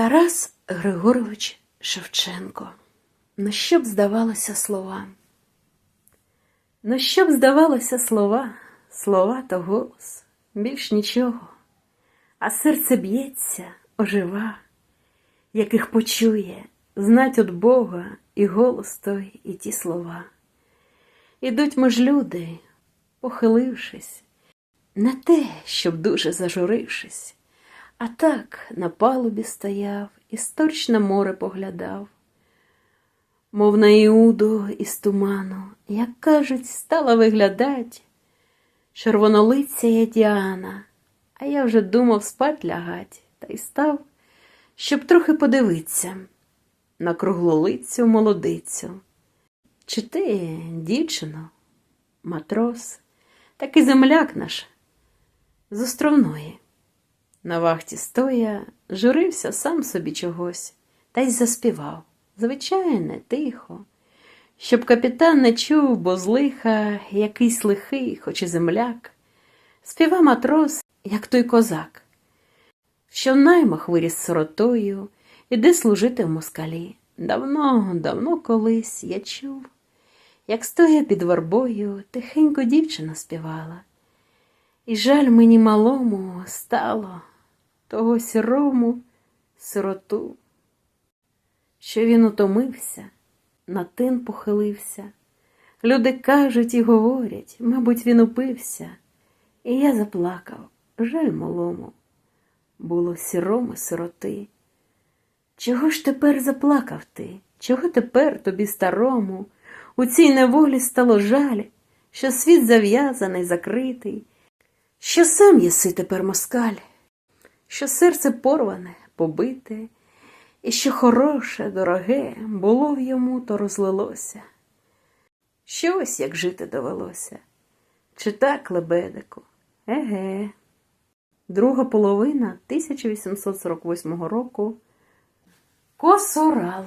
Тарас Григорович Шевченко. Ну що б здавалося слова? Ну що б здавалося слова, слова та голос, більш нічого, а серце б'ється, ожива, яких почує, знать от Бога і голос той, і ті слова. Ідуть ми ж люди, похилившись, не те, щоб дуже зажурившись, а так на палубі стояв і на море поглядав. Мов на Іуду із туману, як кажуть, стала виглядать. Червонолиця я Діана, а я вже думав спать лягать, та й став, щоб трохи подивитися на круглолицю молодицю. Чи ти, дівчино, матрос, такий земляк наш з островної. На вахті стоя, журився сам собі чогось, та й заспівав. Звичайне, тихо, щоб капітан не чув, бо з лиха якийсь лихий, хоч і земляк, співа матрос, як той козак, що наймах виріс сиротою, іде служити в москалі. Давно, давно колись я чув, як стоя під вербою, тихенько дівчина співала. І жаль мені малому стало того сірому сироту, що він утомився, на тин похилився. Люди кажуть і говорять, мабуть, він упився, і я заплакав, жаль малому, було сірому сироти. Чого ж тепер заплакав ти? Чого тепер тобі старому? У цій неволі стало жаль, що світ зав'язаний, закритий, що сам єси тепер москаль, що серце порване, побите, і що хороше, дороге було в йому, то розлилося. Що ось як жити довелося? Чи так, лебедику? Еге. Друга половина 1848 року. Косорал.